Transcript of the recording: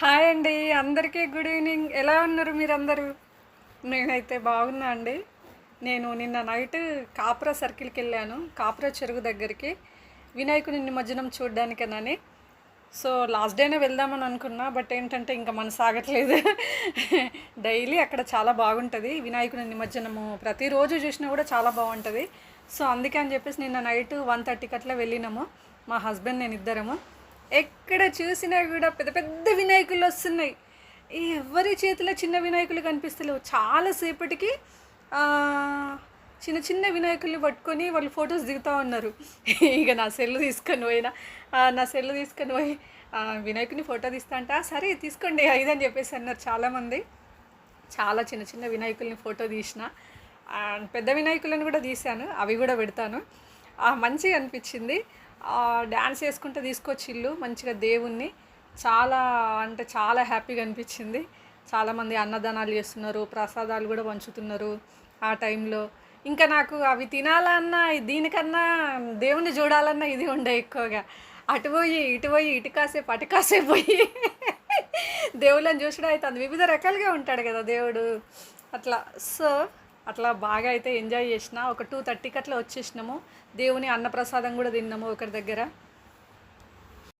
Hi అండి అందరికీ good evening. ఎలా ఉన్నారు మీరందరూ? నేనైతే బాగున్నా అండి. నేను నిన్న నైట్ కాపురా సర్కిల్కి వెళ్ళాను. కాపురా చెరువు దగ్గరికి. వినాయకుని నిమజ్జనం చూడ్డానికేనని. సో లాస్ట్ డేనే వెళ్దామని అనుకున్నా బట్ ఏంటంటే ఇంకా మన సాగట్లేదు డైలీ అక్కడ చాలా బాగుంటుంది. వినాయకుని నిమజ్జనము ప్రతిరోజు చూసినా కూడా చాలా బాగుంటుంది. సో అందుకే అని చెప్పేసి నిన్న నైట్ వన్ థర్టీకి అట్లా వెళ్ళినాము. మా హస్బెండ్ నేను ఇద్దరము. ఎక్కడ చూసినా కూడా పెద్ద పెద్ద వినాయకులు వస్తున్నాయి. ఎవరి చేతిలో చిన్న వినాయకులు కనిపిస్తలేవు. చాలాసేపటికి చిన్న చిన్న వినాయకుల్ని పట్టుకొని వాళ్ళు ఫొటోస్ దిగుతూ ఉన్నారు. ఇక నా సెల్ తీసుకొని పోయినా నా సెల్ తీసుకొని పోయి వినాయకుని ఫోటో తీస్తా అంటే. సరే తీసుకోండి ఇదని చెప్పేసి అన్నారు చాలామంది. చాలా చిన్న చిన్న వినాయకుల్ని ఫోటో తీసిన. పెద్ద వినాయకులను కూడా తీశాను. అవి కూడా పెడతాను. మంచిగా అనిపించింది. డ్యాన్స్ చేసుకుంటూ తీసుకొచ్చిళ్ళు మంచిగా దేవుణ్ణి. చాలా అంటే చాలా హ్యాపీగా అనిపించింది. చాలామంది అన్నదానాలు చేస్తున్నారు ప్రసాదాలు కూడా పంచుతున్నారు ఆ టైంలో. ఇంకా నాకు అవి తినాలన్నా దీనికన్నా దేవుణ్ణి చూడాలన్నా ఇది ఉండే ఎక్కువగా. అటు పోయి ఇటు పోయి ఇటు కాసేపు అటు కాసేపు పోయి. దేవుళ్ళని చూసడం అవుతుంది వివిధ రకాలుగా ఉంటాడు కదా దేవుడు. అట్లా. సో అట్లా బాగా అయితే ఎంజాయ్ చేసిన. ఒక టూ థర్టీకి అట్లా వచ్చేసినాము. దేవుని అన్నప్రసాదం కూడా తిన్నాము ఒకరి దగ్గర.